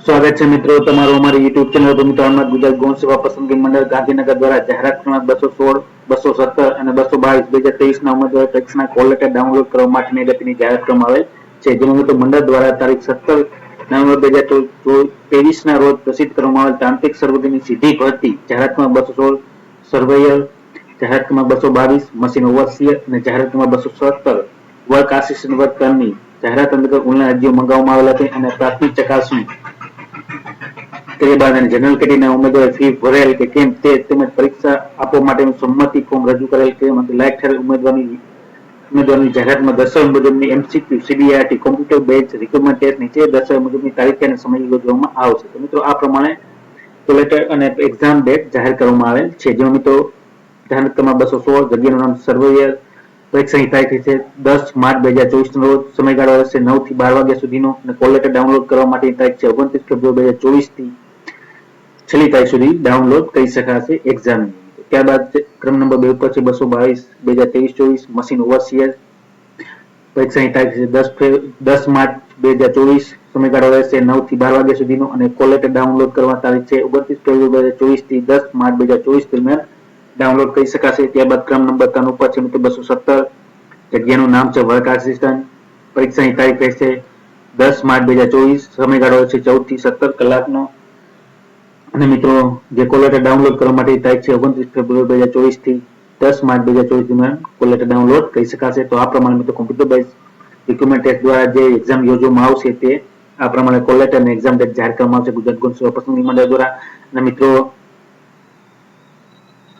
સ્વાગત છે મિત્રો તમારું અમારી યુટ્યુબ ચેનલ પર મિત્રો હાલમાં ગુજરાત ગૌણ સેવા પસંદગી મંડળ ગાંધીનગર દ્વારા જાહેરાત ક્રમાંક બસો સોળ, બસો સત્તર અને બસો બાવીસ, બે હજાર ત્રેવીસ ના ઉમેદવાર પરીક્ષાના કોલ લેટર ડાઉનલોડ કરવા માટેની અગત્યની જાહેરાત કરવામાં આવેલ છે. જેમાં મિત્રો મંડળ દ્વારા તારીખ સત્તર નવેમ્બર બે હજાર ત્રેવીસ ના રોજ પ્રસિદ્ધ કરવામાં આવેલ તાંત્રિક સર્વજ્ઞની સીધી ભરતી જાહેરાત ક્રમાંક બસો સોળ સર્વેયર જાહેરાત ક્રમાંક બસો બાવીસ મશીન ઓવરસીયર અને જાહેરાત ક્રમાંક બસો સત્તર વર્ક આસિસ્ટન્ટ વર્કરની જાહેરાત અંતર્ગત ઓનલાઈન અરજીઓ મંગાવવામાં આવેલા હતી અને પ્રાથમિક ચકાસણી તે બાદ જનરલ કેટેગરીના ઉમેદવારે ફી ભરેલ કે કેમ તે તેમજ પરીક્ષા આપવા માટેનું સંમતિ ફોર્મ રજૂ કરેલ કે લાયક ઠરેલ ઉમેદવારની ઉમેદવારની જાહેરાતમાં દર્શાવ્યા મુજબની MCQ CBRT computer based recruitment test નીચે દર્શાવ્યા મુજબની તારીખે અને સમય યોજવામાં આવશે. તો મિત્રો આ પ્રમાણે કોલેટર અને એક્ઝામ ડેટ જાહેર કરવામાં આવેલ છે. જેમાં મિત્રો જાહેરાત બસો સોળ જગ્યાનું નામ સર્વેયર પરીક્ષાની તારીખ છે. દસ માર્ચ બે હજાર ચોવીસ નો રોજ સમયગાળો નવથી બાર વાગ્યા સુધીનો અને કોલેટર ડાઉનલોડ કરવા માટેની તારીખ છે. ઓગણત્રીસ ફેબ્રુઆરી બે હજાર ચોવીસથી છેલ્લી તારીખ સુધી ડાઉનલોડ કરી શકાશે એક્ઝામ ત્યારબાદ ક્રમ નંબર બે ઉપર છે બસો બાવીસ, બે હજાર ત્રેવીસ, ચોવીસ મશીન ઓવરસીયર પરીક્ષાની તારીખ છે દસ દસ માર્ચ બે હજાર ચોવીસ, સમયગાળો રહેશે નવથી બાર વાગ્યા સુધીનો અને કોલેટ ડાઉનલોડ કરવા તારીખ છે ઓગણત્રીસ ફેબ્રુઆરી બે હજાર ચોવીસથી દસ માર્ચ બે હજાર ચોવીસ દરમિયાન ડાઉનલોડ કરી શકાશે. ત્યારબાદ ક્રમ નંબર ત્રણ ઉપર છે મિત્રો બસો સત્તર, જગ્યાનું નામ છે વર્ક આસિસ્ટન્ટ પરીક્ષાની તારીખ રહેશે દસ માર્ચ બે હજાર ચોવીસ, સમયગાળો છે ચૌદથી સત્તર કલાકનો. અને મિત્રો, જે કોલેટર ડાઉનલોડ કરવા માટે તારીખ છે ઓગણત્રીસ ફેબ્રુઆરી બે હજાર ચોવીસથી દસ માર્ચ બે હજાર ચોવીસ દરમિયાન કોલેટર ડાઉનલોડ કરી શકાશે. તો આ પ્રમાણે મિત્રો કોમ્પ્યુટર બેઝ રિક્રુટમેન્ટ ટેસ્ટ દ્વારા જે એક્ઝામ યોજવામાં આવશે તે આ પ્રમાણે કોલેટર અને એક્ઝામ ડેટ જાહેર કરવામાં આવશે ગુજરાત ગુણ સેવા પસંદગી મંડળ દ્વારા. અને મિત્રો,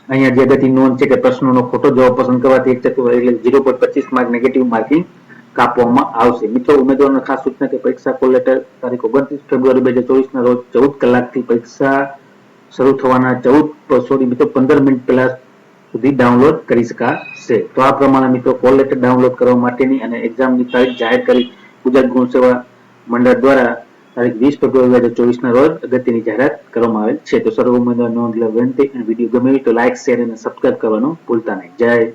અહીંયા જે અગત્યની નોંધ છે કે પ્રશ્નોનો ખોટો જવાબ પસંદ કરવાથી એક ચતુર્થાંશ એટલે પોઈન્ટ પચીસ માર્ક નેગેટિવ માર્કિંગ કાપવામાં આવશે. મિત્રો, ઉમેદવારોને ખાસ સૂચના કે પરીક્ષા કોલ લેટર તારીખ ઓગણત્રીસ ફેબ્રુઆરી બે હજાર ચોવીસ ના રોજ ચૌદ કલાકથી પરીક્ષા શરૂ થવાના ચૌદ સોરી, મિત્રો, પંદર મિનિટ પહેલા સુધી ડાઉનલોડ કરી શકાશે. તો આ પ્રમાણે મિત્રો, કોલ લેટર ડાઉનલોડ કરવા માટેની અને એક્ઝામની તારીખ જાહેર કરી ગુજરાત ગુણ સેવા મંડળ દ્વારા તારીખ વીસ ફેબ્રુઆરી બે હજાર ચોવીસ ના રોજ અગત્યની જાહેરાત કરવામાં આવેલ છે. તો સર્વ ઉમેદવાર નોંધ લેવા વિનંતી અને વીડિયો ગમે તો લાઇક શેર અને સબસ્ક્રાઇબ કરવાનું ભૂલતા નહીં. જય